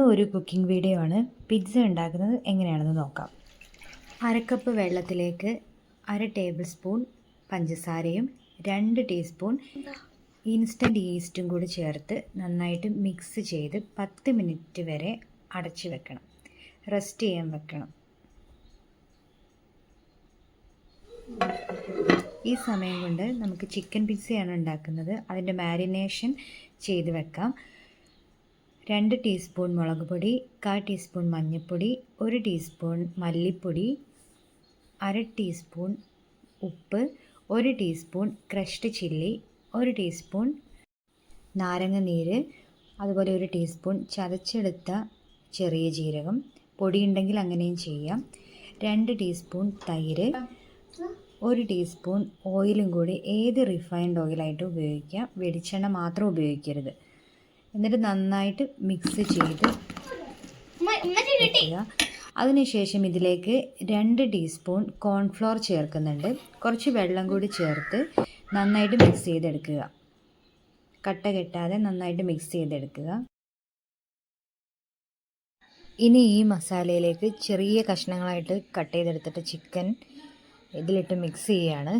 ഇന്നും ഒരു cooking video ആണ്. പിസ്സ ഉണ്ടാക്കുന്നത് എങ്ങനെയാണെന്ന് നോക്കാം. അരക്കപ്പ് വെള്ളത്തിലേക്ക് അര ടേബിൾ സ്പൂൺ പഞ്ചസാരയും രണ്ട് ടീസ്പൂൺ ഇൻസ്റ്റന്റ് ഈസ്റ്റും കൂടി ചേർത്ത് നന്നായിട്ട് മിക്സ് ചെയ്ത് പത്ത് മിനിറ്റ് വരെ അടച്ചു വെക്കണം. റെസ്റ്റ് ചെയ്യാൻ വെക്കണം. ഈ സമയം കൊണ്ട് നമുക്ക് ചിക്കൻ പിസ്സയാണ് ഉണ്ടാക്കുന്നത്. അതിന്റെ മാരിനേഷൻ ചെയ്ത് വെക്കാം. രണ്ട് ടീസ്പൂൺ മുളക് പൊടി കാ ടീസ്പൂൺ മഞ്ഞൾപ്പൊടി ഒരു ടീസ്പൂൺ മല്ലിപ്പൊടി അര ടീസ്പൂൺ ഉപ്പ് ഒരു ടീസ്പൂൺ ക്രഷ്ഡ് ചില്ലി ഒരു ടീസ്പൂൺ നാരങ്ങ നീര് അതുപോലെ ഒരു ടീസ്പൂൺ ചതച്ചെടുത്ത ചെറിയ ജീരകം. പൊടിയുണ്ടെങ്കിൽ അങ്ങനെയും ചെയ്യാം. രണ്ട് ടീസ്പൂൺ തൈര് ഒരു ടീസ്പൂൺ ഓയിലും കൂടി. ഏത് റിഫൈൻഡ് ഓയിലായിട്ട് ഉപയോഗിക്കാം. വെളിച്ചെണ്ണ മാത്രം ഉപയോഗിക്കരുത്. എന്നിട്ട് നന്നായിട്ട് മിക്സ് ചെയ്ത് അതിനുശേഷം ഇതിലേക്ക് രണ്ട് ടീസ്പൂൺ കോൺഫ്ലോർ ചേർക്കുന്നുണ്ട്. കുറച്ച് വെള്ളം കൂടി ചേർത്ത് നന്നായിട്ട് മിക്സ് ചെയ്തെടുക്കുക. കട്ട കെട്ടാതെ നന്നായിട്ട് മിക്സ് ചെയ്തെടുക്കുക. ഇനി ഈ മസാലയിലേക്ക് ചെറിയ കഷ്ണങ്ങളായിട്ട് കട്ട് ചെയ്തെടുത്തിട്ട് ചിക്കൻ ഇതിലിട്ട് മിക്സ് ചെയ്യാണ്.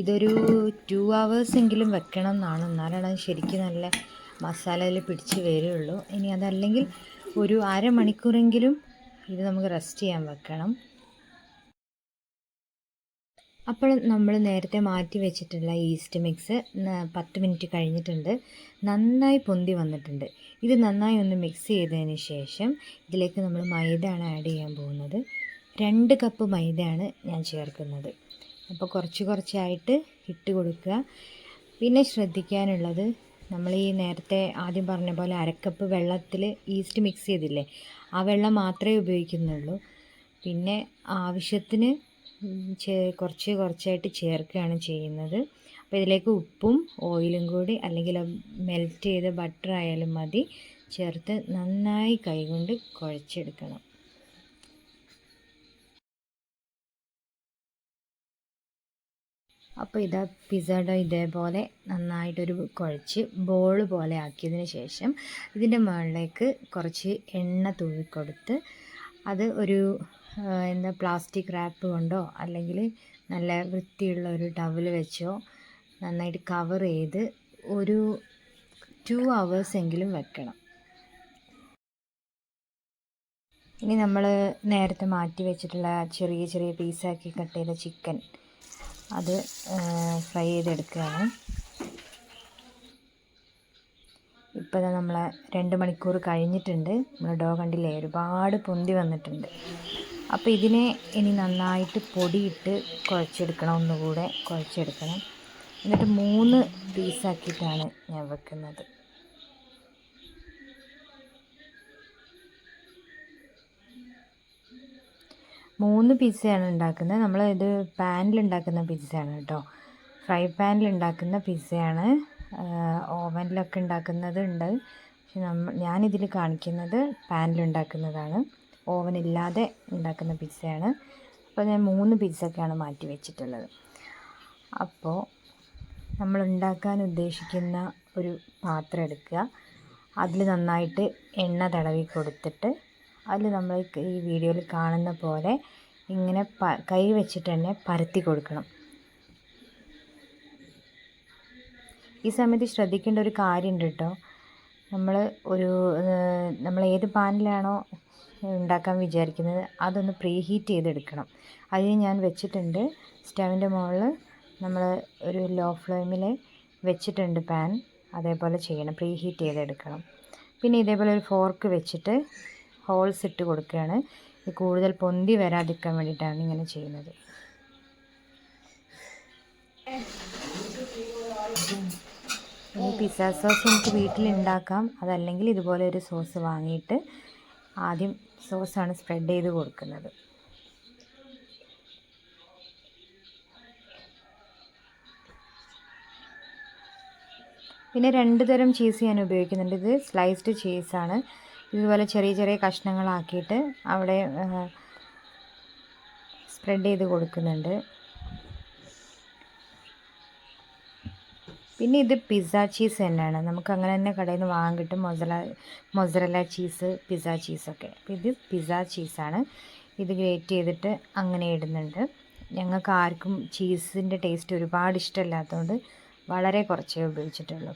ഇതൊരു ടു അവേഴ്സ് എങ്കിലും വെക്കണം എന്നാണ് എന്നാലാണ് ശരിക്കും നല്ല മസാലയിൽ പിടിച്ച് വരുള്ളൂ. ഇനി അതല്ലെങ്കിൽ ഒരു അരമണിക്കൂറെങ്കിലും ഇത് നമുക്ക് റെസ്റ്റ് ചെയ്യാൻ വെക്കണം. അപ്പോൾ നമ്മൾ നേരത്തെ മാറ്റി വെച്ചിട്ടുള്ള ഈസ്റ്റ് മിക്സ് പത്ത് മിനിറ്റ് കഴിഞ്ഞിട്ടുണ്ട്. നന്നായി പൊന്തി വന്നിട്ടുണ്ട്. ഇത് നന്നായി ഒന്ന് മിക്സ് ചെയ്തതിന് ശേഷം ഇതിലേക്ക് നമ്മൾ മൈദയാണ് ആഡ് ചെയ്യാൻ പോകുന്നത്. രണ്ട് കപ്പ് മൈദയാണ് ഞാൻ ചേർക്കുന്നത്. അപ്പോൾ കുറച്ച് കുറച്ചായിട്ട് ഇട്ട് കൊടുക്കുക. പിന്നെ ശ്രദ്ധിക്കാനുള്ളത് നമ്മൾ ഈ നേരത്തെ ആദ്യം പറഞ്ഞ പോലെ അരക്കപ്പ് വെള്ളത്തിൽ ഈസ്റ്റ് മിക്സ് ചെയ്തില്ലേ? ആ വെള്ളം മാത്രമേ ഉപയോഗിക്കുന്നുള്ളൂ. പിന്നെ ആവശ്യത്തിന് കുറച്ച് കുറച്ചായിട്ട് ചേർക്കുകയാണ് ചെയ്യുന്നത്. അപ്പോൾ ഇതിലേക്ക് ഉപ്പും ഓയിലും കൂടി അല്ലെങ്കിൽ മെൽറ്റ് ചെയ്ത ബട്ടർ ആയാലും മതി. ചേർത്ത് നന്നായി കൈകൊണ്ട് കുഴച്ചെടുക്കണം. അപ്പോൾ ഇതാ പിസ്സയുടെ ഇതേപോലെ നന്നായിട്ടൊരു കുഴച്ച് ബോൾ പോലെ ആക്കിയതിന് ശേഷം ഇതിന്റെ മുകളിലേക്ക് കുറച്ച് എണ്ണ തൂവിക്കൊടുത്ത് അത് ഒരു എന്താ പ്ലാസ്റ്റിക് റാപ്പ് കൊണ്ടോ അല്ലെങ്കിൽ നല്ല വൃത്തിയുള്ള ഒരു ടവൽ വെച്ചോ നന്നായിട്ട് കവർ ചെയ്ത് ഒരു ടു അവേഴ്സ് എങ്കിലും വെക്കണം. ഇനി നമ്മൾ നേരത്തെ മാറ്റി വെച്ചിട്ടുള്ള ചെറിയ ചെറിയ പീസാക്കി കട്ട് ചെയ്ത ചിക്കൻ അത് ഫ്രൈ ചെയ്തെടുക്കുകയാണ്. ഇപ്പോൾ നമ്മൾ രണ്ട് മണിക്കൂർ കഴിഞ്ഞിട്ടുണ്ട്. നമ്മൾ ഡോ കണ്ടില്ലേ ഒരുപാട് പൊന്തി വന്നിട്ടുണ്ട്. അപ്പോൾ ഇതിനെ ഇനി നന്നായിട്ട് പൊടിയിട്ട് കുഴച്ചെടുക്കണം ഒന്നുകൂടെ കുഴച്ചെടുക്കണം. എന്നിട്ട് മൂന്ന് പീസാക്കിയിട്ടാണ് ഞാൻ വെക്കുന്നത്. മൂന്ന് പിസ്സയാണ് ഉണ്ടാക്കുന്നത്. നമ്മൾ ഇത് പാനിൽ ഉണ്ടാക്കുന്ന പിസ്സയാണ് കേട്ടോ. ഫ്രൈ പാനിൽ ഉണ്ടാക്കുന്ന പിസ്സയാണ് ഓവനിലൊക്കെ ഉണ്ടാക്കുന്നത് ഉണ്ട്. പക്ഷെ നമ്മൾ ഞാനിതിൽ കാണിക്കുന്നത് പാനിൽ ഉണ്ടാക്കുന്നതാണ്. ഓവൻ ഇല്ലാതെ ഉണ്ടാക്കുന്ന പിസ്സയാണ് അപ്പോൾ ഞാൻ മൂന്ന് പിസ്സൊക്കെയാണ് മാറ്റി വെച്ചിട്ടുള്ളത്. അപ്പോൾ നമ്മൾ ഉണ്ടാക്കാൻ ഉദ്ദേശിക്കുന്ന ഒരു പാത്രം എടുക്കുക. അതിൽ നന്നായിട്ട് എണ്ണ തടവി കൊടുത്തിട്ട് അതിൽ നമ്മൾ ഈ വീഡിയോയിൽ കാണുന്ന പോലെ ഇങ്ങനെ പ കൈ വെച്ചിട്ട് തന്നെ പരത്തി കൊടുക്കണം. ഈ സമയത്ത് ശ്രദ്ധിക്കേണ്ട ഒരു കാര്യമുണ്ട് കേട്ടോ നമ്മൾ ഒരു നമ്മൾ ഏത് പാനിലാണോ ഉണ്ടാക്കാൻ വിചാരിക്കുന്നത് അതൊന്ന് പ്രീ ഹീറ്റ് ചെയ്തെടുക്കണം. അതിന് ഞാൻ വെച്ചിട്ടുണ്ട് സ്റ്റവിന്റെ മുകളിൽ നമ്മൾ ഒരു ലോ ഫ്ലെയിമിൽ വെച്ചിട്ടുണ്ട് പാൻ. അതേപോലെ ചെയ്യണം പ്രീ ഹീറ്റ് ചെയ്തെടുക്കണം. പിന്നെ ഇതേപോലെ ഒരു ഫോർക്ക് വെച്ചിട്ട് ഹോൾസ് ഇട്ട് കൊടുക്കുകയാണ്. കൂടുതൽ പൊന്തി വരാതിരിക്കാൻ വേണ്ടിയിട്ടാണ് ഇങ്ങനെ ചെയ്യുന്നത്. പിസ്സ സോസ് നമുക്ക് വീട്ടിൽ ഉണ്ടാക്കാം. അതല്ലെങ്കിൽ ഇതുപോലെ ഒരു സോസ് വാങ്ങിയിട്ട് ആദ്യം സോസാണ് സ്പ്രെഡ് ചെയ്ത് കൊടുക്കുന്നത്. പിന്നെ രണ്ട് തരം ചീസ് ഞാൻ ഉപയോഗിക്കുന്നുണ്ട്. ഇത് സ്ലൈസ്ഡ് ചീസാണ് ഇതുപോലെ ചെറിയ ചെറിയ കഷ്ണങ്ങളാക്കിയിട്ട് അവിടെ സ്പ്രെഡ് ചെയ്ത് കൊടുക്കുന്നുണ്ട്. പിന്നെ ഇത് പിസ്സ ചീസ് തന്നെയാണ്. നമുക്ക് അങ്ങനെ തന്നെ കടയിൽ നിന്ന് വാങ്ങാൻ കിട്ടും മൊസല മൊസറല ചീസ് പിസ്സ ചീസൊക്കെ ഇത് പിസ്സ ചീസാണ് ഇത് ഗ്രേറ്റ് ചെയ്തിട്ട് അങ്ങനെ ഇടുന്നുണ്ട്. ഞങ്ങൾക്ക് ആർക്കും ചീസിന്റെ ടേസ്റ്റ് ഒരുപാട് ഇഷ്ടമില്ലാത്തതുകൊണ്ട് വളരെ കുറച്ചേ ഉപയോഗിച്ചിട്ടുള്ളൂ.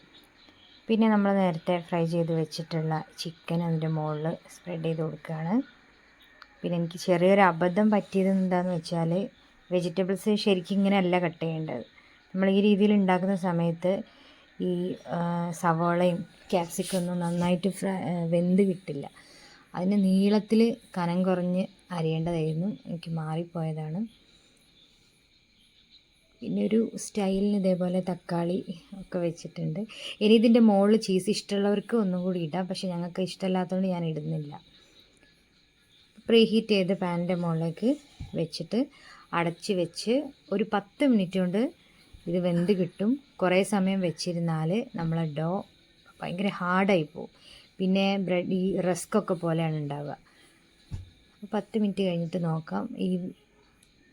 പിന്നെ നമ്മൾ നേരത്തെ ഫ്രൈ ചെയ്ത് വെച്ചിട്ടുള്ള ചിക്കൻ അതിന്റെ മുകളിൽ സ്പ്രെഡ് ചെയ്ത് കൊടുക്കുകയാണ്. പിന്നെ എനിക്ക് ചെറിയൊരു അബദ്ധം പറ്റിയത് എന്താണെന്ന് വെച്ചാൽ വെജിറ്റബിൾസ് ശരിക്കും ഇങ്ങനെയല്ല കട്ട് ചെയ്യേണ്ടത്. നമ്മൾ ഈ രീതിയിൽ ഉണ്ടാക്കുന്ന സമയത്ത് ഈ സവോളയും ക്യാപ്സിക്കൊന്നും നന്നായിട്ട് വെന്ത് കിട്ടില്ല. അതിന് നീളത്തിൽ കനം കുറഞ്ഞ് അരിയേണ്ടതായിരുന്നു. എനിക്ക് മാറിപ്പോയതാണ്. പിന്നെ ഒരു സ്റ്റൈലിന് ഇതേപോലെ തക്കാളി ഒക്കെ വെച്ചിട്ടുണ്ട്. ഇനി ഇതിന്റെ മുകളിൽ ചീസ് ഇഷ്ടമുള്ളവർക്ക് ഒന്നും കൂടി ഇടാം. പക്ഷെ ഞങ്ങൾക്ക് ഇഷ്ടമില്ലാത്തതുകൊണ്ട് ഞാൻ ഇടുന്നില്ല. പ്രീ ഹീറ്റ് ചെയ്ത് പാനിന്റെ മുകളിലേക്ക് വെച്ചിട്ട് അടച്ച് വെച്ച് ഒരു പത്ത് മിനിറ്റ് കൊണ്ട് ഇത് വെന്ത് കിട്ടും. കുറേ സമയം വെച്ചിരുന്നാൽ നമ്മളെ ഡോ ഭയങ്കര ഹാർഡായി പോവും. പിന്നെ ബ്രെഡ് ഈ റസ്കൊക്കെ പോലെയാണ് ഉണ്ടാവുക. പത്ത് മിനിറ്റ് കഴിഞ്ഞിട്ട് നോക്കാം. ഈ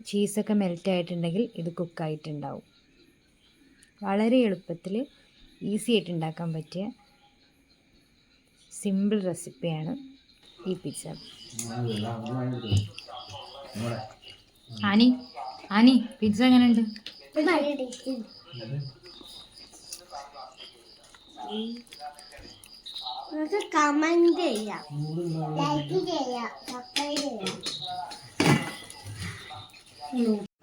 ചീസൊക്കെ മെൽറ്റ് ആയിട്ടുണ്ടെങ്കിൽ ഇത് കുക്കായിട്ടുണ്ടാവും. വളരെ എളുപ്പത്തിൽ ഈസി ആയിട്ട് ഉണ്ടാക്കാൻ പറ്റിയ സിമ്പിൾ റെസിപ്പിയാണ് ഈ പിസ്സ. ആനി ആനി പിസ്സ എങ്ങനെയുണ്ട്? കമന്റ് ചെയ്യാം. ലൈക്ക് ചെയ്യാം. സബ്സ്ക്രൈബ് ചെയ്യാം. com